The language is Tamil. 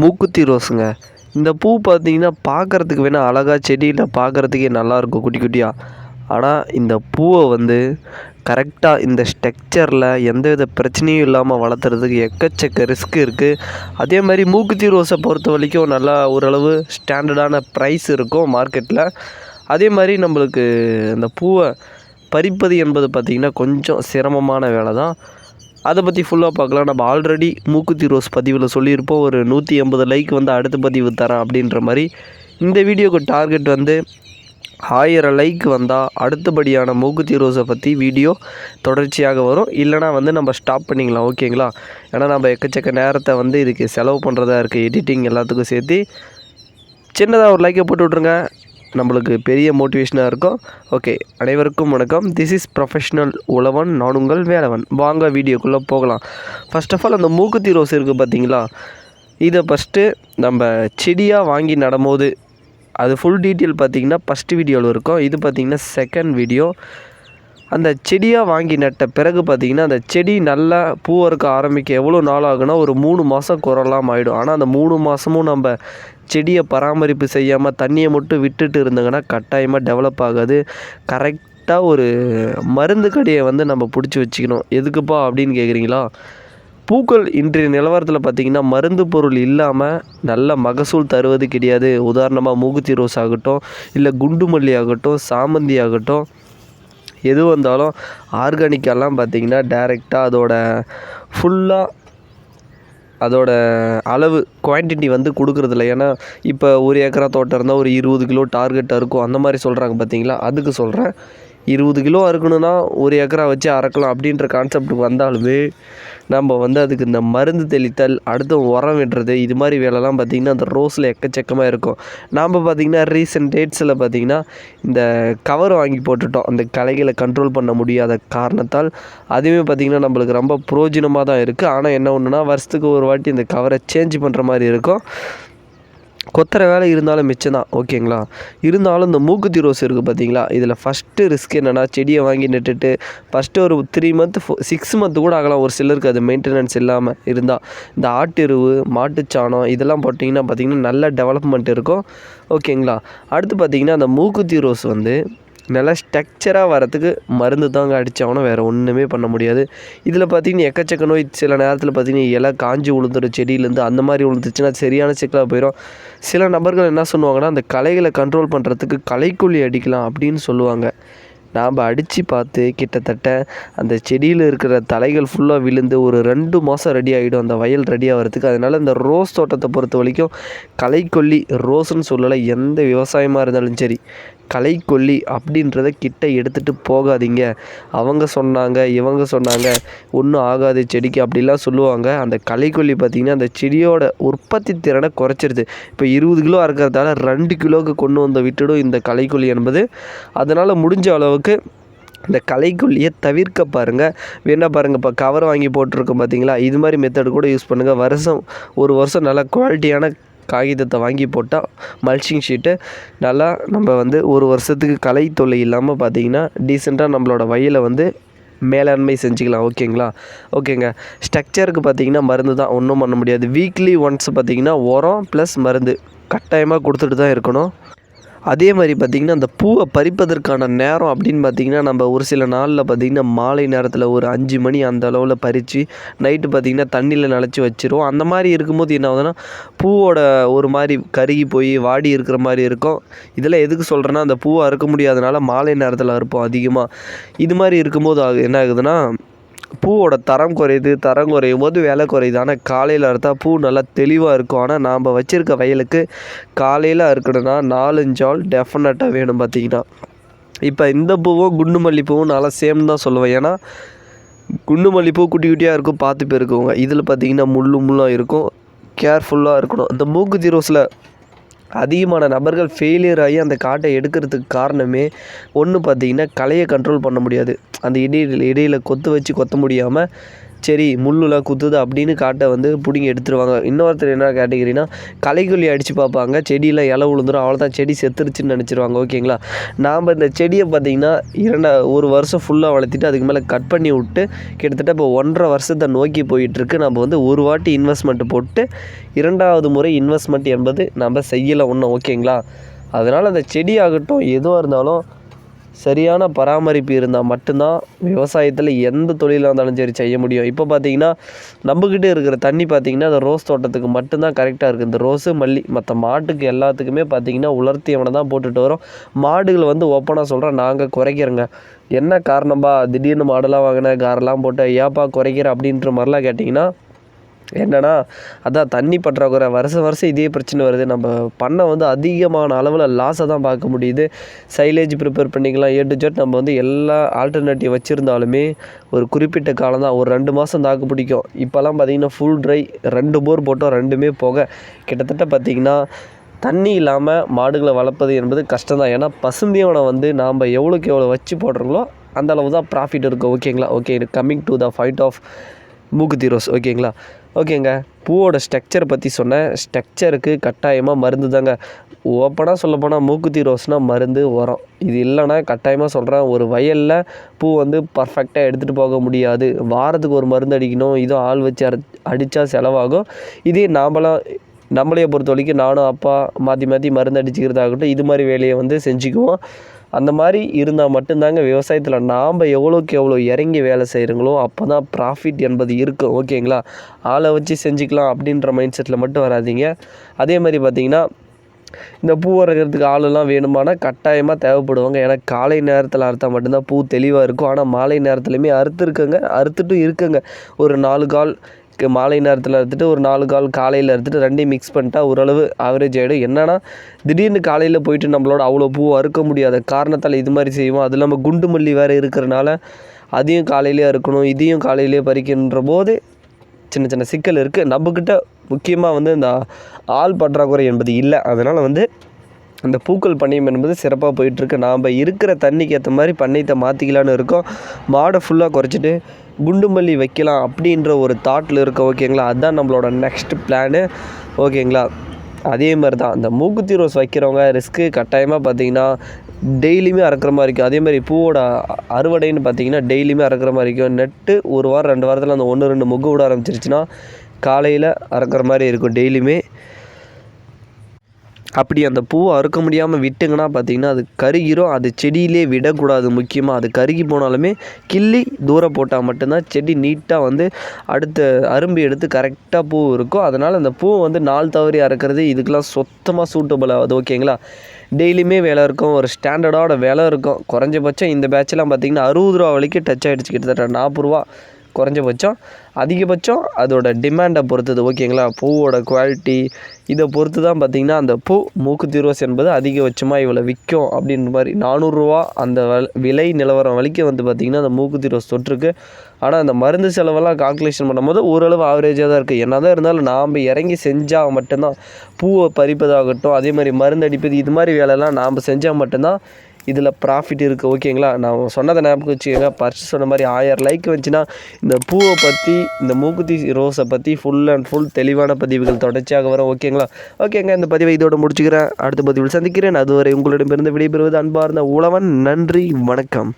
மூக்குத்தி ரோஸுங்க. இந்த பூ பார்த்தீங்கன்னா பார்க்குறதுக்கு வேணால் அழகாக செடியில் பார்க்குறதுக்கே நல்லாயிருக்கும் குட்டி குட்டியாக ஆனால் இந்த பூவை வந்து கரெக்டாக இந்த ஸ்ட்ரக்சரில் எந்தவித பிரச்சனையும் இல்லாமல் வளர்த்துறதுக்கு எக்கச்சக்க ரிஸ்க் இருக்குது அதே மாதிரி மூக்குத்தி ரோஸை பொறுத்த வரைக்கும் நல்லா ஓரளவு ஸ்டாண்டர்டான ப்ரைஸ் இருக்கும் மார்க்கெட்டில் அதே மாதிரி நம்மளுக்கு இந்த பூவை பறிப்பது என்பது பார்த்திங்கன்னா கொஞ்சம் சிரமமான வேலை தான் அதை பற்றி ஃபுல்லாக பார்க்கலாம். நம்ம ஆல்ரெடி மூக்குத்தி ரோஸ் பதிவில் சொல்லியிருப்போம். ஒரு நூற்றி எண்பது லைக் வந்து அடுத்த பதிவு தரேன் அப்படின்ற மாதிரி. இந்த வீடியோக்கு டார்கெட் வந்து ஆயிரம் லைக் வந்தால் அடுத்தபடியான மூக்குத்தி ரோஸை பற்றி வீடியோ தொடர்ச்சியாக வரும். இல்லைனா வந்து நம்ம ஸ்டாப் பண்ணிக்கலாம் ஓகேங்களா ஏன்னா நம்ம எக்கச்சக்க நேரத்தை வந்து இதுக்கு செலவு பண்ணுறதா இருக்குது எடிட்டிங் எல்லாத்துக்கும் சேர்த்து. சின்னதாக ஒரு லைக்கை போட்டு விட்ருங்க நம்மளுக்கு பெரிய மோட்டிவேஷனாக இருக்கும். ஓகே அனைவருக்கும் வணக்கம். திஸ் இஸ் ப்ரொஃபஷ்னல் உழவன் நான் உங்கள் வேலவன். வாங்க வீடியோக்குள்ளே போகலாம். ஃபர்ஸ்ட் ஆஃப் ஆல் அந்த மூக்குத்தி ரோஸ் இருக்குது பார்த்தீங்களா இதை ஃபஸ்ட்டு நம்ம செடியாக வாங்கி நடும்போது அது ஃபுல் டீட்டெயில் பார்த்தீங்கன்னா ஃபஸ்ட்டு வீடியோவில் இருக்கும். இது பார்த்தீங்கன்னா செகண்ட் வீடியோ அந்த செடியாக வாங்கி நட்ட பிறகு பார்த்தீங்கன்னா அந்த செடி நல்லா பூ இருக்க ஆரம்பிக்க எவ்வளோ நாள் ஆகுனா ஒரு மூணு மாதம் குறலாம் ஆகிடும் ஆனால் அந்த மூணு மாதமும் நம்ம செடியை பராமரிப்பு செய்யாமல் தண்ணியை மட்டும் விட்டுட்டு இருந்தாங்கன்னா கட்டாயமாக டெவலப் ஆகாது. கரெக்டாக ஒரு மருந்து கடையை வந்து நம்ம பிடிச்சி வச்சுக்கணும். எதுக்குப்பா அப்படின்னு கேட்குறீங்களா பூக்கள் இன்றைய நிலவரத்தில் பார்த்திங்கன்னா மருந்து பொருள் இல்லாமல் நல்ல மகசூல் தருவது கிடையாது. உதாரணமாக மூக்குத்தி ரோஸ் ஆகட்டும் இல்லை குண்டு மல்லி ஆகட்டும் சாமந்தி ஆகட்டும் எது வந்தாலும் ஆர்கானிக்கெல்லாம் பார்த்திங்கன்னா டைரெக்டாக அதோட ஃபுல்லாக அதோட அளவு குவான்டிட்டி வந்து கொடுக்குறதில்ல. ஏன்னா இப்போ ஒரு ஏக்கரா தோட்டம் இருந்தால் ஒரு இருபது கிலோ டார்கெட்டாக இருக்கும். அந்த மாதிரி சொல்கிறாங்க பார்த்தீங்களா அதுக்கு சொல்கிறேன் இருபது கிலோ அறுக்கணுன்னா ஒரு ஏக்கரா வச்சு அறக்கலாம் அப்படின்ற கான்செப்ட் வந்தாலுமே நம்ம வந்து அதுக்கு இந்த மருந்து தெளித்தல் அடுத்து உரம் விடுறது இது மாதிரி வேலைலாம் பார்த்திங்கன்னா அந்த ரோஸில் எக்கச்சக்கமாக இருக்கும். நாம் பார்த்திங்கன்னா ரீசெண்ட் டேட்ஸில் பார்த்திங்கன்னா இந்த கவர் வாங்கி போட்டுட்டோம். அந்த களைகளை கண்ட்ரோல் பண்ண முடியாத காரணத்தால் அதுவுமே பார்த்திங்கன்னா நம்மளுக்கு ரொம்ப புரோஜனமாக தான் இருக்குது ஆனால் என்ன ஒன்றுனா வருஷத்துக்கு ஒரு வாட்டி இந்த கவரை சேஞ்ச் பண்ணுற மாதிரி இருக்கும். கொத்துற வேலை இருந்தாலும் மிச்சம் தான் ஓகேங்களா? இருந்தாலும் இந்த மூக்குத்தி ரோஸ் இருக்குது பார்த்தீங்களா இதில் ஃபஸ்ட்டு ரிஸ்க் என்னென்னா செடியை வாங்கி நட்டுட்டு ஃபஸ்ட்டு ஒரு three month four six month கூட ஆகலாம். ஒரு சிலருக்கு அது மெயின்டெனன்ஸ் இல்லாமல் இருந்தால் இந்த ஆட்டெருவு மாட்டுச்சாணம் இதெல்லாம் போட்டிங்கன்னா பார்த்திங்கன்னா நல்ல டெவலப்மெண்ட் இருக்கும். ஓகேங்களா? அடுத்து பார்த்திங்கன்னா அந்த மூக்குத்தி ரோஸ் வந்து நல்லா ஸ்ட்ரக்சராக வரத்துக்கு மருந்து தாங்க அடித்தவனும் வேறு ஒன்றுமே பண்ண முடியாது. இதில் பார்த்திங்கன்னா எக்கச்சக்க நோய் சில நேரத்தில் பார்த்திங்கன்னா இலை காஞ்சி விழுந்துடும் செடியிலேருந்து அந்த மாதிரி விழுந்துச்சுன்னா சரியான சிக்கலாக போயிடும் சில நபர்கள் என்ன சொல்லுவாங்கன்னா அந்த களைகளை கண்ட்ரோல் பண்ணுறதுக்கு களைக்கொல்லி அடிக்கலாம் அப்படின்னு சொல்லுவாங்க. நாம் அடித்து பார்த்து கிட்டத்தட்ட அந்த செடியில் இருக்கிற தலைகள் ஃபுல்லாக விழுந்து ஒரு ரெண்டு மாதம் ரெடி ஆகிடும் அந்த வயல் ரெடி ஆகிறதுக்கு. அதனால் இந்த ரோஸ் தோட்டத்தை பொறுத்த வரைக்கும் களைக்கொல்லி ரோஸ்ன்னு சொல்லலை எந்த விவசாயமாக இருந்தாலும் சரி கலைக்கொல்லி அப்படின்றத கிட்ட எடுத்துகிட்டு போகாதீங்க. அவங்க சொன்னாங்க இவங்க சொன்னாங்க ஒன்றும் ஆகாது செடிக்கு அப்படிலாம் சொல்லுவாங்க. அந்த களைக்கொல்லி பார்த்திங்கன்னா அந்த செடியோட உற்பத்தி திறனை குறைச்சிருது. இப்போ இருபது கிலோ அறுக்கிறதால ரெண்டு கிலோவுக்கு கொண்டு வந்து விட்டுடும் இந்த கலைக்கொல்லி என்பது. அதனால் முடிஞ்ச அளவுக்கு இந்த களைக்கொல்லியை தவிர்க்க பாருங்கள் வேணா பாருங்கள் இப்போ கவர் வாங்கி போட்டிருக்கோம் பார்த்தீங்களா? இது மாதிரி மெத்தடு கூட யூஸ் பண்ணுங்கள் வருஷம் ஒரு வருஷம் நல்ல குவாலிட்டியான காகிதத்தை வாங்கி போட்டால் மல்ச்சிங் ஷீட்டு நல்லா நம்ம வந்து ஒரு வருஷத்துக்கு கலை தொல்லை இல்லாமல் பார்த்தீங்கன்னா டீசெண்டாக நம்மளோட வயலை வந்து மேலாண்மை செஞ்சுக்கலாம். ஓகேங்களா ஓகேங்க ஸ்ட்ரக்சருக்கு பார்த்தீங்கன்னா மருந்து தான். ஒன்றும் பண்ண முடியாது. வீக்லி ஒன்ஸ் பார்த்தீங்கன்னா உரம் ப்ளஸ் மருந்து. கட்டாயமாக கொடுத்துட்டு தான் இருக்கணும். அதே மாதிரி பார்த்திங்கன்னா அந்த பூவை பறிப்பதற்கான நேரம் அப்படின்னு பார்த்திங்கன்னா நம்ம ஒரு சில நாளில் பார்த்திங்கன்னா மாலை நேரத்தில் ஒரு அஞ்சு மணி அந்த அளவில் பறித்து நைட்டு பார்த்திங்கன்னா தண்ணியில் நனைச்சி வச்சிருவோம். அந்த மாதிரி இருக்கும்போது என்ன ஆகுதுன்னா பூவோட ஒரு மாதிரி கருகி போய் வாடி இருக்கிற மாதிரி இருக்கும். இதெல்லாம் எதுக்கு சொல்கிறேன்னா அந்த பூவை அறுக்க முடியாதனால மாலை நேரத்தில் அறுப்போம் அதிகமாக இது மாதிரி இருக்கும்போது ஆகு- என்ன ஆகுதுன்னா பூவோட தரம் குறையுது தரம் குறையும் போது விலை குறையுது. ஆனால் காலையில் அறுத்தால் பூ நல்லா தெளிவாக இருக்கும். ஆனால் நாம் வச்சுருக்க வயலுக்கு காலையில் அறுக்கணுன்னா நாலஞ்சு ஆள் டெஃபினட்டாக வேணும் பார்த்தீங்கன்னா இப்போ இந்த பூவும் குண்டு மல்லிப்பூவும் நல்லா சேம் தான் சொல்லுவேன். ஏன்னா குண்டு மல்லிப்பூ குட்டி குட்டியாக இருக்கும் பார்த்து போயிருக்கோங்க இதில் பார்த்தீங்கன்னா முள்ளு முள்ளாக இருக்கும். கேர்ஃபுல்லாக இருக்கணும். இந்த மூக்குத்தி ரோஸில் அதிகமான நபர்கள் ஃபெயிலியர் ஆகி அந்த காட்டை எடுக்கிறதுக்கு காரணமே ஒன்று பார்த்தீங்கன்னா களையை கண்ட்ரோல் பண்ண முடியாது. அந்த இடையில இடையில் கொத்து வச்சு கொத்த முடியாமல் சரி முள்ளில் குத்துது அப்படின்னு காட்டை வந்து பிடுங்கி எடுத்துருவாங்க. இன்னொருத்தர் என்ன கேட்டகிரினா களைக்கொல்லி அடித்து பார்ப்பாங்க. செடியில் இலை விழுந்துரும் அவ்வளோதான் செடி செத்துருச்சுன்னு நினச்சிருவாங்க. ஓகேங்களா? நாம் இந்த செடியை பார்த்திங்கன்னா இரண்டா ஒரு வருஷம் ஃபுல்லாக வளர்த்திட்டு அதுக்கு மேலே கட் பண்ணி விட்டு கிட்டத்தட்ட இப்போ ஒன்றரை வருஷத்தை நோக்கி போயிட்டுருக்கு. நம்ம வந்து ஒரு வாட்டி இன்வெஸ்ட்மெண்ட் போட்டு இரண்டாவது முறை இன்வெஸ்ட்மெண்ட் என்பது நம்ம செய்யலை ஒன்றும் ஓகேங்களா? அதனால் அந்த செடி ஆகட்டும் எதுவாக இருந்தாலும் சரியான பராமரிப்பு இருந்தால் மட்டும்தான் விவசாயத்தில் எந்த தொழிலாக இருந்தாலும் சரி செய்ய முடியும். இப்போ பார்த்தீங்கன்னா நம்மக்கிட்டே இருக்கிற தண்ணி பார்த்தீங்கன்னா அந்த ரோஸ் தோட்டத்துக்கு மட்டும்தான் கரெக்டாக இருக்குது இந்த ரோஸு மல்லி மற்ற மாட்டுக்கு எல்லாத்துக்குமே பார்த்திங்கன்னா உலர்த்தி அவனை தான் போட்டுட்டு வரோம். மாடுகள் வந்து ஓப்பனாக சொல்கிறேன் நாங்கள் குறைக்கிறோங்க. என்ன காரணம்பா? திடீர்னு மாடெல்லாம் வாங்கின காரெல்லாம் போட்டு ஏப்பா குறைக்கிற? அப்படின்ற மாதிரிலாம் கேட்டிங்கன்னா என்னன்னா அதான் தண்ணி பற்றாக்குறை வருஷம் வருஷம் இதே பிரச்சனை வருது. நம்ம பண்ணை வந்து அதிகமான அளவில் லாஸை தான் பார்க்க முடியுது. சைலேஜ் ப்ரிப்பேர் பண்ணிக்கலாம் ஏ டு ஜெட் நம்ம வந்து எல்லா ஆல்டர்னேட்டிவ் வச்சுருந்தாலுமே ஒரு குறிப்பிட்ட காலம் தான் ஒரு ரெண்டு மாதம் தாக்கு பிடிக்கும். இப்போல்லாம் பார்த்தீங்கன்னா ஃபுல் ட்ரை ரெண்டு போர் போட்டோம் ரெண்டுமே போக. கிட்டத்தட்ட பார்த்திங்கன்னா தண்ணி இல்லாமல் மாடுகளை வளர்ப்பது என்பது கஷ்டம் தான். ஏன்னா பசுந்தீவனம் வந்து நாம் எவ்வளோக்கு எவ்வளோ வச்சு போடுறோங்களோ அந்தளவு தான் ப்ராஃபிட் இருக்கும். ஓகேங்களா okay coming to the fight of மூக்குத்தி ரோஸ் ஓகேங்களா ஓகேங்க. பூவோட ஸ்ட்ரக்சர் பற்றி சொன்னேன். ஸ்ட்ரக்சருக்கு கட்டாயமாக மருந்து தாங்க. ஓப்பனாக சொல்லப்போனால் மூக்குத்தி ரோஸ்னால் மருந்து உரம். இது இல்லைன்னா கட்டாயமாக சொல்கிறேன் ஒரு வயலில் பூ வந்து பர்ஃபெக்டாக எடுத்துகிட்டு போக முடியாது. வாரத்துக்கு ஒரு மருந்து அடிக்கணும். இதுவும் ஆள் வச்சு அடி அடித்தா செலவாகும். இதே நாம்பளாம் நம்மளைய பொறுத்த வரைக்கும் நானும் அப்பா மாற்றி மாற்றி மருந்து அடிச்சுக்கிறதாகட்டும் இது மாதிரி வேலையை வந்து செஞ்சுக்குவோம். அந்த மாதிரி இருந்தால் மட்டும்தாங்க விவசாயத்தில் நாம் எவ்வளோக்கு எவ்வளோ இறங்கி வேலை செய்கிறீங்களோ அப்போ தான் ப்ராஃபிட் என்பது இருக்கும் ஓகேங்களா ஆளை வச்சு செஞ்சுக்கலாம் அப்படின்ற மைண்ட் செட்டில் மட்டும் வராதீங்க. அதே மாதிரி பார்த்தீங்கன்னா இந்த பூ வரைகிறதுக்கு ஆளெல்லாம் வேணுமானா கட்டாயமாக தேவைப்படுவாங்க. ஏன்னா காலை நேரத்தில் அறுத்தா மட்டும்தான் பூ தெளிவாக இருக்கும். ஆனால் மாலை நேரத்துலையுமே அறுத்துருக்கங்க அறுத்துட்டும் இருக்குங்க. ஒரு நாலு கால் மாலை நேரத்தில் அறுத்துட்டு ஒரு நாலு கால் காலையில் அறுத்துட்டு ரெண்டையும் மிக்ஸ் பண்ணிட்டா ஓரளவு ஆவரேஜ் ஆகிடும் என்னன்னா திடீர்னு காலையில் போயிட்டு நம்மளோட அவ்வளோ பூ அறுக்க முடியாத காரணத்தால் இது மாதிரி செய்வோம். அது இல்லாமல் குண்டு மல்லி வேறு இருக்கிறனால அதையும் காலையிலே அறுக்கணும் இதையும் காலையிலே பறிக்கின்ற போது சின்ன சின்ன சிக்கல் இருக்குது நம்மக்கிட்ட முக்கியமாக வந்து இந்த ஆள் பற்றாக்குறை என்பது இல்லை. அதனால் வந்து அந்த பூக்கள் பண்ணையம் என்பது சிறப்பாக போயிட்டுருக்கு நாம் இருக்கிற தண்ணிக்கு ஏற்ற மாதிரி பண்ணையத்தை மாற்றிக்கலான்னு இருக்கோம். மாடை ஃபுல்லாக குறைச்சிட்டு குண்டுமல்லி வைக்கலாம் அப்படின்ற ஒரு தாட்டில் இருக்க ஓகேங்களா அதுதான் நம்மளோட நெக்ஸ்ட் பிளானு ஓகேங்களா அதே மாதிரி தான். அந்த மூக்குத்தி ரோஸ் வைக்கிறவங்க ரிஸ்க்கு கட்டாயமாக பார்த்தீங்கன்னா டெய்லியுமே அறுக்கிற மாதிரி இருக்கும். அதே மாதிரி பூவோட அறுவடைன்னு பார்த்தீங்கன்னா டெய்லியுமே அறுக்கிற மாதிரி இருக்கும். நெட்டு ஒரு வாரம் ரெண்டு வாரத்தில் அந்த ஒன்று ரெண்டு முக்கு விட ஆரம்பிச்சிருச்சுன்னா காலையில் அறுக்கிற மாதிரி இருக்கும் டெய்லியுமே. அப்படி அந்த பூவை அறுக்க முடியாமல் விட்டுங்கன்னா பார்த்தீங்கன்னா அது கருகிரும். அது செடியிலே விடக்கூடாது முக்கியமாக அது கருகி போனாலுமே கிள்ளி தூரம் போட்டால் மட்டும்தான் செடி நீட்டாக வந்து அடுத்த அரும்பு எடுத்து கரெக்டாக பூ இருக்கும். அதனால் அந்த பூ வந்து நாள் தவறி அறுக்கிறது இதுக்கெல்லாம் சுத்தமாக சூட்டபுள் ஆகுது. ஓகேங்களா டெய்லியுமே வேலை இருக்கும். ஒரு ஸ்டாண்டர்டோட விலை இருக்கும். குறைஞ்சபட்சம் இந்த பேட்ச்லாம் பார்த்தீங்கன்னா அறுபது ரூபா வரைக்கும் டச் ஆகிடுச்சு கிட்டத்தட்ட நாற்பது ரூபா. குறைஞ்சபட்சம் அதிகபட்சம் அதோட டிமாண்டை பொறுத்தது. ஓகேங்களா பூவோட குவாலிட்டி இதை பொறுத்து தான் பார்த்திங்கன்னா அந்த பூ மூக்குத்தி ரோஸ் என்பது அதிகபட்சமாக இவ்வளோ விற்கும் அப்படின்ற மாதிரி நானூறுரூவா அந்த விலை நிலவரம் வலிக்க வந்து பார்த்திங்கன்னா அந்த மூக்குத்தி ரோஸ் தொற்றுக்கு ஆனால் அந்த மருந்து செலவெல்லாம் கால்குலேஷன் பண்ணும்போது ஓரளவு ஆவரேஜாக தான் இருக்குது என்ன தான் இருந்தாலும் நாம் இறங்கி செஞ்சால் மட்டும்தான் பூவை பறிப்பதாகட்டும் அதே மாதிரி மருந்து அடிப்பது இது மாதிரி வேலைலாம் நாம் செஞ்சால் மட்டும்தான் இதில் ப்ராஃபிட் இருக்குது ஓகேங்களா நான் சொன்னதை ஞாபகம் வச்சுக்கோங்க. ஃபர்ஸ்ட் சொன்ன மாதிரி ஆயிரம் லைக் வந்துச்சுன்னா இந்த பூவை பற்றி இந்த மூக்குத்தி ரோஸை பற்றி ஃபுல் அண்ட் ஃபுல் தெளிவான பதிவுகள் தொடர்ச்சியாக வரும் ஓகேங்களா ஓகேங்க இந்த பதிவை இதோட முடிச்சுக்கிறேன். அடுத்த பதிவில் சந்திக்கிறேன். அதுவரை உங்களிடமிருந்து விடைபெறுவது அன்பார்ந்த உழவன். நன்றி வணக்கம்.